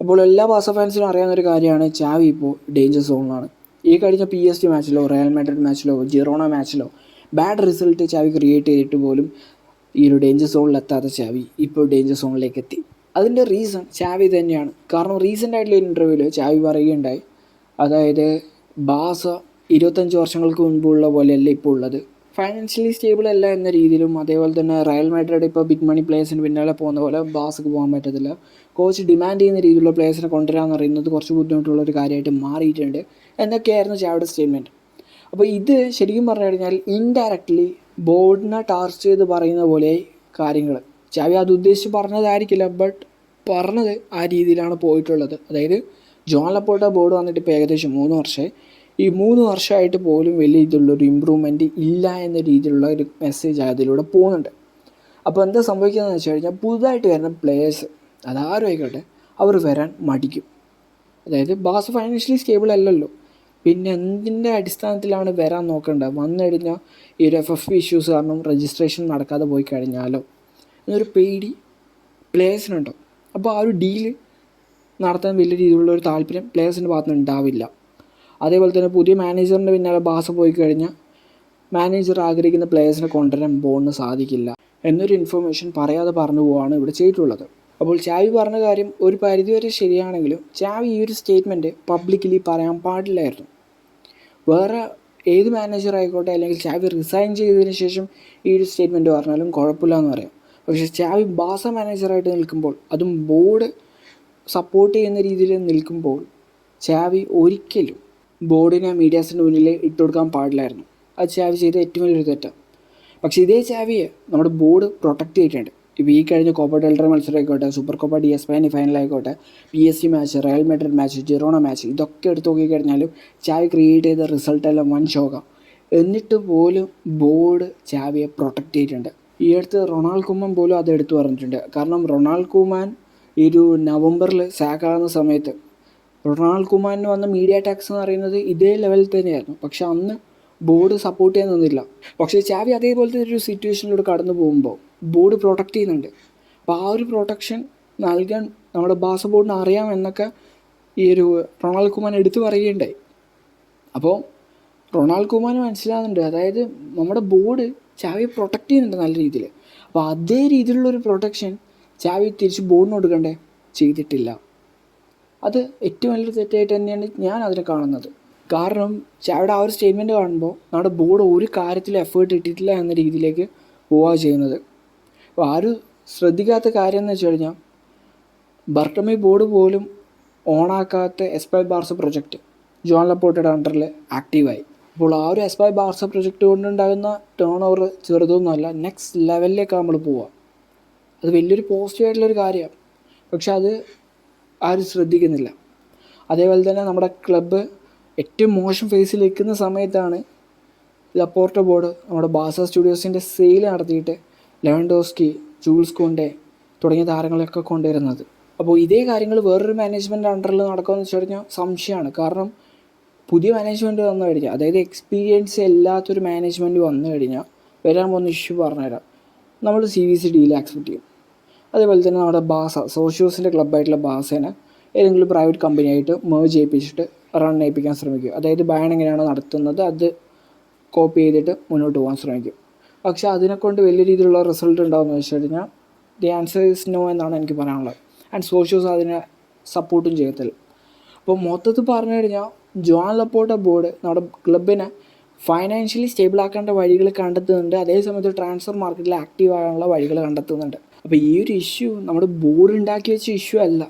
അപ്പോൾ എല്ലാ ബാസ ഫാൻസിനും അറിയാവുന്ന ഒരു കാര്യമാണ് ചാവി ഇപ്പോൾ ഡേഞ്ചർ സോണിലാണ് ഈ കഴിഞ്ഞ പി എസ് ടി മാച്ചിലോ റയൽ മാഡ്രിഡ് മാച്ചിലോ ജിറോണ മാച്ചിലോ ബാഡ് റിസൾട്ട് ചാവി ക്രിയേറ്റ് ചെയ്തിട്ട് പോലും ഈ ഒരു ഡേഞ്ചർ സോണിൽ എത്താത്ത ചാവി ഇപ്പോൾ ഡേഞ്ചർ സോണിലേക്ക് എത്തി. അതിന്റെ റീസൺ ചാവി തന്നെയാണ്. കാരണം റീസെന്റ് ആയിട്ടുള്ള ഇന്റർവ്യൂവിൽ ചാവി പറയുകയുണ്ടായി. അതായത് ബാസ ഇരുപത്തഞ്ച് വർഷങ്ങൾക്ക് മുൻപുള്ള പോലെയല്ല ഇപ്പോൾ ഉള്ളത്. ഫൈനാൻഷ്യലി സ്റ്റേബിൾ അല്ല എന്ന രീതിയിലും അതേപോലെ തന്നെ റയൽ മാഡ്രിഡ് ഇപ്പോൾ ബിഗ് മണി പ്ലേയേഴ്സിന് പിന്നാലെ പോകുന്ന പോലെ ബാസ്ക്ക് പോകാൻ പറ്റത്തില്ല. കോച്ച് ഡിമാൻഡ് ചെയ്യുന്ന രീതിയിലുള്ള പ്ലേയേഴ്സിനെ കൊണ്ടുവരാമെന്ന് പറയുന്നത് കുറച്ച് ബുദ്ധിമുട്ടുള്ള ഒരു കാര്യമായിട്ട് മാറിയിട്ടുണ്ട്. എന്നൊക്കെയായിരുന്നു ചാവയുടെ സ്റ്റേറ്റ്മെന്റ് അപ്പോൾ ഇത് ശരിക്കും പറഞ്ഞു കഴിഞ്ഞാൽ ഇൻഡയറക്റ്റ്ലി ബോർഡിനെ ടാർച്ച് ചെയ്ത് പറയുന്ന പോലെ കാര്യങ്ങൾ. ചാവി അത് ഉദ്ദേശിച്ച് പറഞ്ഞതായിരിക്കില്ല ബട്ട് പറഞ്ഞത് ആ രീതിയിലാണ് പോയിട്ടുള്ളത്. അതായത് ജോൺ ലപ്പോട്ട ബോർഡ് വന്നിട്ട് ഇപ്പോൾ ഏകദേശം മൂന്ന് വർഷമായി. ഈ മൂന്ന് വർഷമായിട്ട് പോലും വലിയ ഇതിലുള്ളൊരു ഇമ്പ്രൂവ്മെന്റ് ഇല്ല എന്ന രീതിയിലുള്ള ഒരു മെസ്സേജ് അതിലൂടെ പോകുന്നുണ്ട്. അപ്പോൾ എന്താ സംഭവിക്കുന്നതെന്ന് വെച്ച് കഴിഞ്ഞാൽ പുതുതായിട്ട് വരുന്ന പ്ലേയേഴ്സ് അതാരും ആയിക്കോട്ടെ അവർ വരാൻ മടിക്കും. അതായത് ബാസ് ഫൈനാൻഷ്യലി സ്റ്റേബിൾ അല്ലല്ലോ. പിന്നെ എന്തിന്റെ അടിസ്ഥാനത്തിലാണ് വരാൻ നോക്കേണ്ടത് വന്നു കഴിഞ്ഞാൽ ഈ ഒരു എഫ് എഫ് ഇഷ്യൂസ് കാരണം രജിസ്ട്രേഷൻ നടക്കാതെ പോയി കഴിഞ്ഞാലോ? എന്നൊരു പേടി പ്ലേയേഴ്സിനുണ്ടോ അപ്പോൾ ആ ഒരു ഡീൽ നടത്താൻ വലിയ രീതിയിലുള്ള ഒരു താല്പര്യം പ്ലേയേഴ്സിന്റെ ഭാഗത്തുനിന്ന് ഉണ്ടാവില്ല. അതേപോലെ തന്നെ പുതിയ മാനേജറിന്റെ പിന്നാലെ ബാസ പോയി കഴിഞ്ഞാൽ മാനേജർ ആഗ്രഹിക്കുന്ന പ്ലേയേഴ്സിനെ കൊണ്ടുവരാൻ ബോണിന് സാധിക്കില്ല എന്നൊരു ഇൻഫർമേഷൻ പറയാതെ പറഞ്ഞു പോവാണ് ഇവിടെ ചെയ്തിട്ടുള്ളത്. അപ്പോൾ ചാവി പറഞ്ഞ കാര്യം ഒരു പരിധിവരെ ശരിയാണെങ്കിലും ചാവി ഈ ഒരു സ്റ്റേറ്റ്മെന്റ് പബ്ലിക്കലി പറയാൻ പാടില്ലായിരുന്നു. വേറെ ഏത് മാനേജർ ആയിക്കോട്ടെ അല്ലെങ്കിൽ ചാവി റിസൈൻ ചെയ്തതിന് ശേഷം ഈ ഒരു സ്റ്റേറ്റ്മെന്റ് പറഞ്ഞാലും കുഴപ്പമില്ല എന്ന് പറയാം. പക്ഷേ ചാവി ബാസ മാനേജറായിട്ട് നിൽക്കുമ്പോൾ അതും ബോർഡ് സപ്പോർട്ട് ചെയ്യുന്ന രീതിയിൽ നിൽക്കുമ്പോൾ ചാവി ഒരിക്കലും ബോർഡിനെ മീഡിയാസിന്റെ മുന്നിൽ ഇട്ട് കൊടുക്കാൻ പാടില്ലായിരുന്നു. അത് ചാവി ചെയ്ത ഏറ്റവും വലിയൊരു തെറ്റാണ് പക്ഷേ ഇതേ ചാവിയെ നമ്മുടെ ബോർഡ് പ്രൊട്ടക്റ്റ് ചെയ്തിട്ടുണ്ട്. ഇപ്പോൾ ഈ കഴിഞ്ഞ കോപ്പ ഡെൽറ്റർ മത്സരം ആയിക്കോട്ടെ സൂപ്പർ കോപ്പ ഡി എസ് പൈനി ആയിക്കോട്ടെ P S C match Real Madrid match Girona match ഇതൊക്കെ എടുത്ത് നോക്കിക്കഴിഞ്ഞാലും ചാവി ക്രിയേറ്റ് ചെയ്ത റിസൾട്ട് എല്ലാം വൻ ശോക എന്നിട്ട് പോലും ബോർഡ് ചാവിയെ പ്രൊട്ടക്റ്റ് ചെയ്തിട്ടുണ്ട്. ഈ അടുത്ത് റൊണാൾഡ് കുമാൻ പോലും അത് എടുത്തു പറഞ്ഞിട്ടുണ്ട്. കാരണം റൊണാൾഡ് കുമാൻ ഒരു നവംബറിൽ സാക്കാകുന്ന സമയത്ത് റൊണാൾഡ് കുമാറിന് വന്ന മീഡിയ ടാക്സ് എന്ന് പറയുന്നത് ഇതേ ലെവലിൽ തന്നെയായിരുന്നു. പക്ഷെ അന്ന് ബോർഡ് സപ്പോർട്ട് ചെയ്യാൻ നിന്നില്ല. പക്ഷേ ചാവി അതേപോലത്തെ ഒരു സിറ്റുവേഷനിലൂടെ കടന്നു പോകുമ്പോൾ ബോർഡ് പ്രൊട്ടക്റ്റ് ചെയ്യുന്നുണ്ട്. അപ്പോൾ ആ ഒരു പ്രൊട്ടക്ഷൻ നൽകാൻ നമ്മുടെ ബാസ ബോർഡിന് അറിയാം എന്നൊക്കെ ഈ ഒരു റൊണാൾഡ് കുമാൻ എടുത്തു പറയുകയുണ്ടായി. അപ്പോൾ റൊണാൾഡ് കുമാൻ മനസ്സിലാകുന്നുണ്ട് അതായത് നമ്മുടെ ബോർഡ് ചാവി പ്രൊട്ടക്റ്റ് ചെയ്യുന്നുണ്ട് നല്ല രീതിയിൽ. അപ്പോൾ അതേ രീതിയിലുള്ള ഒരു പ്രൊട്ടക്ഷൻ ചാവി തിരിച്ച് ബോർഡിന് കൊടുക്കണ്ടേ? ചെയ്തിട്ടില്ല. അത് ഏറ്റവും വലിയൊരു തെറ്റായിട്ട് തന്നെയാണ് ഞാൻ അതിനെ കാണുന്നത്. കാരണം ചാവയുടെ ആ ഒരു സ്റ്റേറ്റ്മെന്റ് കാണുമ്പോൾ നമ്മുടെ ബോർഡ് ഒരു കാര്യത്തിൽ എഫേർട്ട് ഇട്ടിട്ടില്ല എന്ന രീതിയിലേക്ക് പോവുക ചെയ്യുന്നത്. അപ്പോൾ ആരും ശ്രദ്ധിക്കാത്ത കാര്യം എന്ന് വെച്ച് കഴിഞ്ഞാൽ ബർട്ടമി ബോർഡ് പോലും ഓണാക്കാത്ത എസ്പൈ ബാർസ പ്രൊജക്റ്റ് ജോൺ ലപ്പോട്ടയുടെ അണ്ടറിൽ ആക്റ്റീവായി അപ്പോൾ ആ ഒരു എസ്പൈ ബാർസ പ്രൊജക്റ്റ് കൊണ്ടുണ്ടാകുന്ന ടേൺ ഓവർ ചെറുതൊന്നുമല്ല നെക്സ്റ്റ് ലെവലിലേക്ക് നമ്മൾ പോവുക അത് വലിയൊരു പോസിറ്റീവായിട്ടുള്ളൊരു കാര്യമാണ് പക്ഷെ അത് ആരും ശ്രദ്ധിക്കുന്നില്ല. അതേപോലെ തന്നെ നമ്മുടെ ക്ലബ്ബ് ഏറ്റവും മോശം ഫേസിൽ നിൽക്കുന്ന സമയത്താണ് ലപ്പോർട്ട ബോർഡ് നമ്മുടെ ബാസ സ്റ്റുഡിയോസിന്റെ സെയിൽ നടത്തിയിട്ട് ലെവൻഡോസ്കി ജൂൾസ് കൊണ്ടെ തുടങ്ങിയ താരങ്ങളെയൊക്കെ കൊണ്ടുവരുന്നത്. അപ്പോൾ ഇതേ കാര്യങ്ങൾ വേറൊരു മാനേജ്മെന്റ് അണ്ടറിൽ നടക്കുമെന്ന് വെച്ച് കഴിഞ്ഞാൽ സംശയമാണ്. കാരണം പുതിയ മാനേജ്മെന്റ് വന്നു കഴിഞ്ഞാൽ അതായത് എക്സ്പീരിയൻസ് ഇല്ലാത്തൊരു മാനേജ്മെന്റ് വന്നു കഴിഞ്ഞാൽ വരാൻ പോകുന്ന ഇഷ്യൂ പറഞ്ഞുതരാം. നമ്മൾ സി വി സി ഡിയിൽ ആക്സെപ്റ്റ് ചെയ്യും. അതേപോലെ തന്നെ നമ്മുടെ ബാസ സോഷ്യൂസിന്റെ ക്ലബ്ബായിട്ടുള്ള ബാസേനെ ഏതെങ്കിലും പ്രൈവറ്റ് കമ്പനിയായിട്ട് മേജ് ചെയ്യിപ്പിച്ചിട്ട് റൺ ചെയ്യിപ്പിക്കാൻ ശ്രമിക്കും. അതായത് ബാൻ എങ്ങനെയാണോ നടത്തുന്നത് അത് കോപ്പി ചെയ്തിട്ട് മുന്നോട്ട് പോകാൻ ശ്രമിക്കും. പക്ഷേ അതിനെക്കൊണ്ട് വലിയ രീതിയിലുള്ള റിസൾട്ട് ഉണ്ടാകുമെന്ന് വെച്ച് കഴിഞ്ഞാൽ ദി ആൻസർ ഇസ് നോ എന്നാണ് എനിക്ക് പറയാനുള്ളത്. ആൻഡ് സോഷ്യൂസ് അതിനെ സപ്പോർട്ടും ചെയ്യത്തില്ല. അപ്പോൾ മൊത്തത്തിൽ പറഞ്ഞു കഴിഞ്ഞാൽ ജോൺ ലപ്പോട്ട ബോർഡ് നമ്മുടെ ക്ലബിനെ ഫൈനാൻഷ്യലി സ്റ്റേബിൾ ആക്കേണ്ട വഴികൾ കണ്ടെത്തുന്നുണ്ട്. അതേസമയത്ത് ട്രാൻസ്ഫർ മാർക്കറ്റിൽ ആക്റ്റീവ് ആകാനുള്ള വഴികൾ കണ്ടെത്തുന്നുണ്ട്. അപ്പോൾ ഈ ഒരു ഇഷ്യൂ നമ്മുടെ ബോർഡ് ഉണ്ടാക്കി വെച്ച ഇഷ്യൂ അല്ല.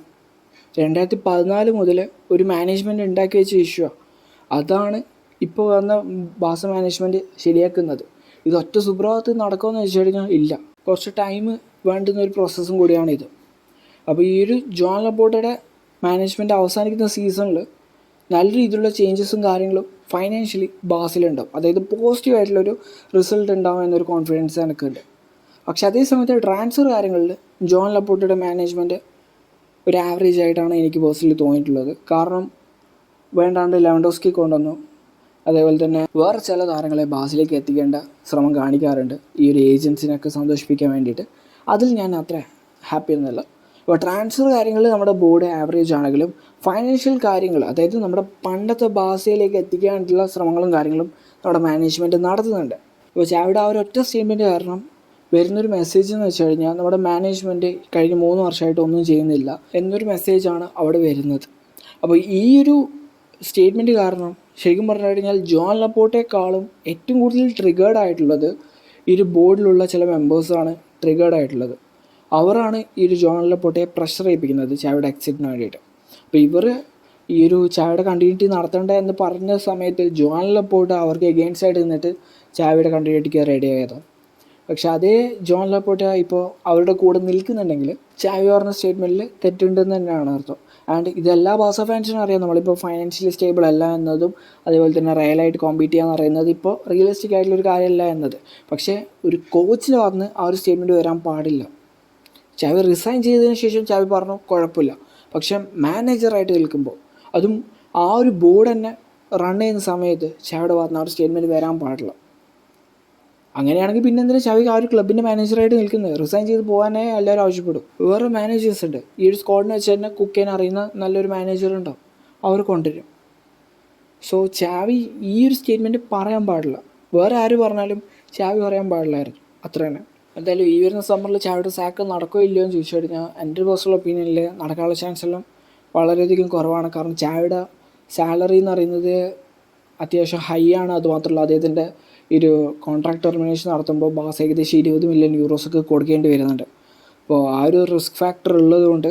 രണ്ടായിരത്തി പതിനാല് മുതൽ ഒരു മാനേജ്മെന്റ് ഉണ്ടാക്കി വെച്ച ഇഷ്യൂ അതാണ് ഇപ്പോൾ വന്ന ബാസ മാനേജ്മെന്റ് ശരിയാക്കുന്നത്. ഇത് ഒറ്റ സുപ്രഭാതത്തിൽ നടക്കുമെന്ന് വെച്ച് കഴിഞ്ഞാൽ ഇല്ല. കുറച്ച് ടൈം വേണ്ടുന്ന ഒരു പ്രോസസ്സും കൂടിയാണ് ഇത്. അപ്പോൾ ഈ ഒരു ജോൺ ലബോട്ടയുടെ മാനേജ്മെന്റ് അവസാനിക്കുന്ന സീസണിൽ നല്ല രീതിയിലുള്ള ചേഞ്ചസും കാര്യങ്ങളും ഫൈനാൻഷ്യലി ബാസിലുണ്ടാവും അതായത് പോസിറ്റീവ് ആയിട്ടുള്ളൊരു റിസൾട്ട് ഉണ്ടാവും എന്നൊരു കോൺഫിഡൻസ് എനിക്കുണ്ട് പക്ഷെ അതേ സമയത്ത് ട്രാൻസ്ഫർ കാര്യങ്ങളിൽ ജോൺ ലപ്പോട്ടയുടെ മാനേജ്മെന്റ് ഒരു ആവറേജ് ആയിട്ടാണ് എനിക്ക് പേഴ്സണലി തോന്നിയിട്ടുള്ളത്. കാരണം വേണ്ടാണ്ട് ലെവൻഡോസ്കി കൊണ്ടുവന്നു. അതേപോലെ തന്നെ വേറെ ചില താരങ്ങളെ ബാസിലേക്ക് എത്തിക്കേണ്ട ശ്രമം കാണിക്കാറുണ്ട്. ഈ ഒരു ഏജൻസിനൊക്കെ സന്തോഷിപ്പിക്കാൻ വേണ്ടിയിട്ട്. അതിൽ ഞാൻ അത്ര ഹാപ്പി ഒന്നുമല്ല. അപ്പോൾ ട്രാൻസ്ഫർ കാര്യങ്ങൾ നമ്മുടെ ബോർഡ് ആവറേജ് ആണെങ്കിലും ഫൈനാൻഷ്യൽ കാര്യങ്ങൾ അതായത് നമ്മുടെ പണ്ടത്തെ ബാസയിലേക്ക് എത്തിക്കാനുള്ള ശ്രമങ്ങളും കാര്യങ്ങളും നമ്മുടെ മാനേജ്മെന്റ് നടത്തുന്നുണ്ട്. അപ്പോൾ ചാവിയുടെ ആ ഒരു ഒറ്റ സ്റ്റേറ്റ്മെന്റ് കാരണം വരുന്നൊരു മെസ്സേജ് എന്ന് വെച്ച് കഴിഞ്ഞാൽ നമ്മുടെ മാനേജ്മെന്റ് കഴിഞ്ഞ മൂന്ന് വർഷമായിട്ട് ഒന്നും ചെയ്യുന്നില്ല എന്നൊരു മെസ്സേജാണ് അവിടെ വരുന്നത്. അപ്പോൾ ഈ ഒരു സ്റ്റേറ്റ്മെന്റ് കാരണം ശരിക്കും പറഞ്ഞു കഴിഞ്ഞാൽ ജോൺ ലപ്പോട്ടേക്കാളും ഏറ്റവും കൂടുതൽ ട്രിഗേർഡ് ആയിട്ടുള്ളത് ഈ ഒരു ബോർഡിലുള്ള ചില മെമ്പേഴ്സാണ് ട്രിഗേർഡ് ആയിട്ടുള്ളത്. അവരാണ് ഈ ഒരു ജോൺ ലപ്പോട്ടയെ പ്രഷർ ചെയ്യിപ്പിക്കുന്നത് ചായയുടെ എക്സിറ്റിന് വേണ്ടിയിട്ട്. അപ്പോൾ ഇവർ ഈ ഒരു ചായയുടെ കണ്ടിന്യൂറ്റി നടത്തേണ്ട എന്ന് പറഞ്ഞ സമയത്ത് ജോൺ ലപ്പോട്ട് അവർക്ക് എഗെയിൻസ്റ്റ് ആയിട്ട് നിന്നിട്ട് ചായയുടെ കണ്ടിന്യൂറ്റിക്ക് റെഡി ആയതാണ് പക്ഷെ അതേ ജോൺ ലപ്പോട്ട ഇപ്പോൾ അവരുടെ കൂടെ നിൽക്കുന്നുണ്ടെങ്കിൽ ചാവി പറഞ്ഞ സ്റ്റേറ്റ്മെന്റിൽ തെറ്റുണ്ടെന്ന് തന്നെയാണ് അർത്ഥം. ആൻഡ് ഇതെല്ലാ ബാസ ഫാൻസിനും അറിയാം. നമ്മളിപ്പോൾ ഫൈനാൻഷ്യലി സ്റ്റേബിൾ അല്ല എന്നതും അതേപോലെ തന്നെ റയലായിട്ട് കോമ്പീറ്റ് ചെയ്യാന്ന് പറയുന്നത് ഇപ്പോൾ റിയലിസ്റ്റിക് ആയിട്ടുള്ളൊരു കാര്യമല്ല എന്നത്. പക്ഷേ ഒരു കോച്ചിന് വന്ന് ആ ഒരു സ്റ്റേറ്റ്മെന്റ് വരാൻ പാടില്ല. ചാവി റിസൈൻ ചെയ്തതിന് ശേഷം ചാവി പറഞ്ഞു കുഴപ്പമില്ല. പക്ഷെ മാനേജറായിട്ട് നിൽക്കുമ്പോൾ അതും ആ ഒരു ബോർഡ് തന്നെ റൺ ചെയ്യുന്ന സമയത്ത് ചാവിയുടെ വന്ന് ആ ഒരു സ്റ്റേറ്റ്മെന്റ് വരാൻ പാടില്ല. അങ്ങനെയാണെങ്കിൽ പിന്നെ എന്തിനാ ചാവി ആ ഒരു ക്ലബിന്റെ മാനേജറായിട്ട് നിൽക്കുന്നത്? റിസൈൻ ചെയ്ത് പോകാനേ എല്ലാവരും ആവശ്യപ്പെടും. വേറെ മാനേജേഴ്സ് ഉണ്ട്. ഈ ഒരു സ്ക്വാഡിനെ വെച്ച് തന്നെ കുക്ക് ചെയ്യാൻ അറിയുന്ന നല്ലൊരു മാനേജർ ഉണ്ടാവും അവർ കൊണ്ടുവരും. സോ ചാവി ഈ ഒരു സ്റ്റേറ്റ്മെന്റ് പറയാൻ പാടില്ല. വേറെ ആര് പറഞ്ഞാലും ചാവി പറയാൻ പാടില്ലായിരുന്നു. അത്ര തന്നെ. എന്തായാലും ഈ വരുന്ന സമ്മറിൽ ചാവിയുടെ സാക്ക് നടക്കോ ഇല്ലയോ എന്ന് ചോദിച്ചു കഴിഞ്ഞാൽ എന്റെ പേഴ്സണൽ ഒപ്പീനിയനിൽ നടക്കാനുള്ള ചാൻസ് എല്ലാം വളരെയധികം കുറവാണ്. കാരണം ചാവിയുടെ സാലറി എന്ന് പറയുന്നത് അത്യാവശ്യം ഹൈ ആണ്. അതുമാത്രമല്ല അദ്ദേഹത്തിന്റെ ഈ ഒരു കോൺട്രാക്ട് ടെർമിനേഷൻ നടത്തുമ്പോൾ ബാസ് ഏകദേശം ഇരുപത് മില്യൺ യൂറോസൊക്കെ കൊടുക്കേണ്ടി വരുന്നുണ്ട്. അപ്പോൾ ആ ഒരു റിസ്ക് ഫാക്ടർ ഉള്ളതുകൊണ്ട്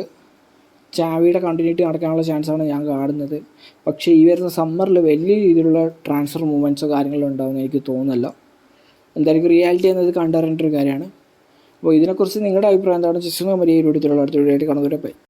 ചാവിയുടെ കണ്ടിന്യൂറ്റി നടക്കാനുള്ള ചാൻസാണ് ഞാൻ കാണുന്നത്. പക്ഷേ ഈ വരുന്ന സമ്മറിൽ വലിയ രീതിയിലുള്ള ട്രാൻസ്ഫർ മൂവ്മെന്റ്സോ കാര്യങ്ങളോ ഉണ്ടാവുമെന്ന് എനിക്ക് തോന്നുന്നില്ല. എന്തായാലും റിയാലിറ്റി എന്നത് കണ്ടറിയേണ്ട ഒരു കാര്യമാണ്. അപ്പോൾ ഇതിനെക്കുറിച്ച് നിങ്ങളുടെ അഭിപ്രായം എന്താണ്? ജസ്റ്റ് നമ്മൾ ഈ അടുത്തുള്ള അടുത്ത വീഡിയോ ബൈ